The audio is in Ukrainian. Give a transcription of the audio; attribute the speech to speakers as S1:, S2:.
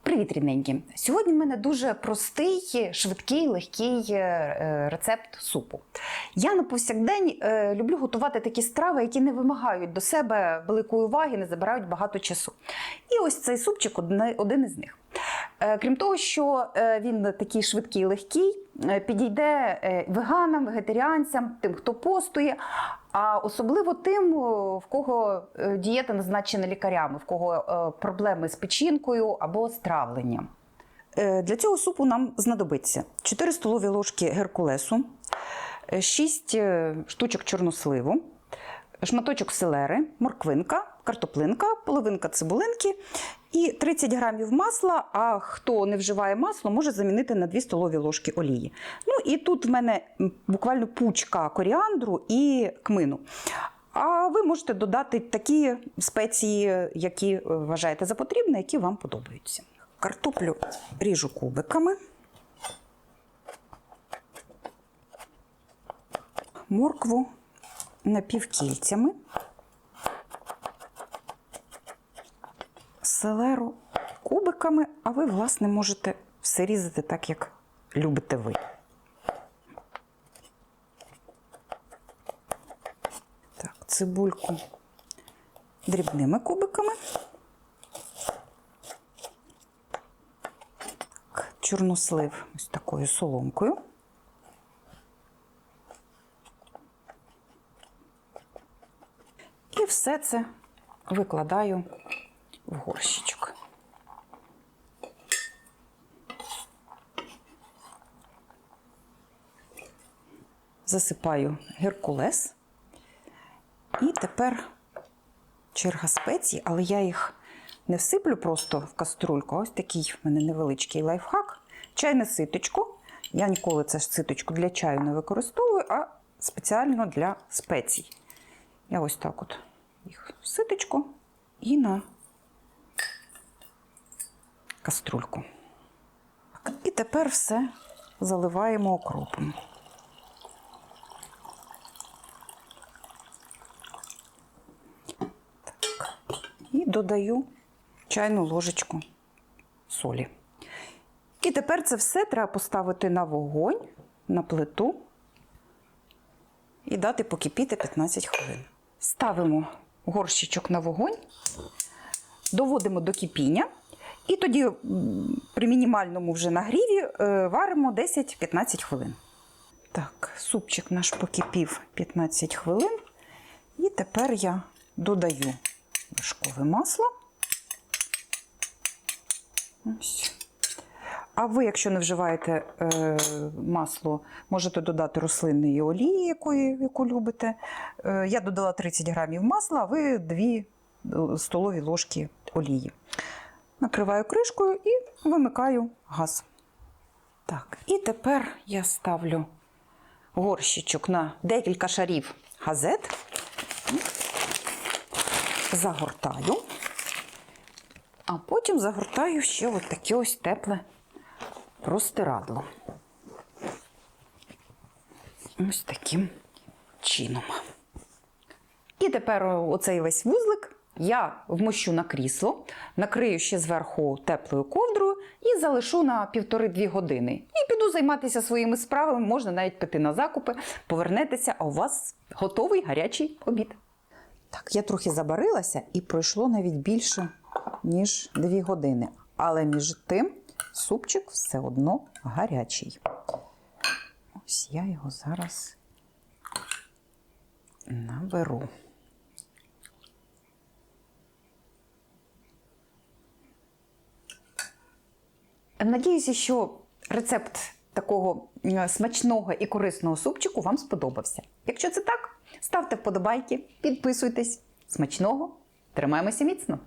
S1: Привіт, рідненькі! Сьогодні в мене дуже простий, швидкий, легкий е, е, рецепт супу. Я на повсякдень е, люблю готувати такі страви, які не вимагають до себе великої уваги, не забирають багато часу. І ось цей супчик один із них. Е, Крім того, що е, він такий швидкий, легкий, е, підійде веганам, вегетаріанцям, тим, хто постує, а особливо тим, в кого дієта назначена лікарями, в кого проблеми з печінкою або з травленням. Для цього супу нам знадобиться 4 столові ложки геркулесу, 6 штучок чорносливу, шматочок селери, морквинка, картоплинка, половинка цибулинки і 30 грамів масла. А хто не вживає масло, може замінити на 2 столові ложки олії. Ну і тут в мене буквально пучка коріандру і кмину. А ви можете додати такі спеції, які е, вважаєте за потрібне, які вам подобаються. Картоплю ріжу кубиками. Моркву напівкільцями. Селеру кубиками, а ви, власне, можете все різати так, як любите ви. Так, цибульку дрібними кубиками. Чорнослив ось такою соломкою. Все це викладаю в горщичок. Засипаю геркулес. І тепер черга спецій, але я їх не всиплю просто в каструльку. Ось такий в мене невеличкий лайфхак. Чайне ситочко. Я ніколи це ж ситочку для чаю не використовую, а спеціально для спецій. Я ось так от їх в ситочку і на каструльку. І тепер все заливаємо окропом. Так. І додаю чайну ложечку солі. І тепер це все треба поставити на вогонь, на плиту і дати покипіти 15 хвилин. Ставимо горщичок на вогонь, доводимо до кипіння. І тоді при мінімальному вже нагріві е, варимо 10-15 хвилин. Так, супчик наш покипів 15 хвилин. І тепер я додаю вершкове масло. Ось. А ви, якщо не вживаєте е, масло, можете додати рослинної олії, якої, яку любите. Е, я додала 30 грамів масла, а ви 2 столові ложки олії. Накриваю кришкою і вимикаю газ. Так, і тепер я ставлю горщичок на декілька шарів газет. Загортаю. А потім загортаю ще от таке ось тепле простирадло. Ось таким чином. І тепер оцей весь вузлик я вмощу на крісло, накрию ще зверху теплою ковдрою і залишу на півтори-дві години. І піду займатися своїми справами, можна навіть піти на закупи, повернетеся, а у вас готовий гарячий обід. Так, я трохи забарилася і пройшло навіть більше, ніж 2 години. Але між тим супчик все одно гарячий. Ось я його зараз наберу. Надіюся, що рецепт такого е, смачного і корисного супчику вам сподобався. Якщо це так, ставте вподобайки, підписуйтесь. Смачного! Тримаємося міцно!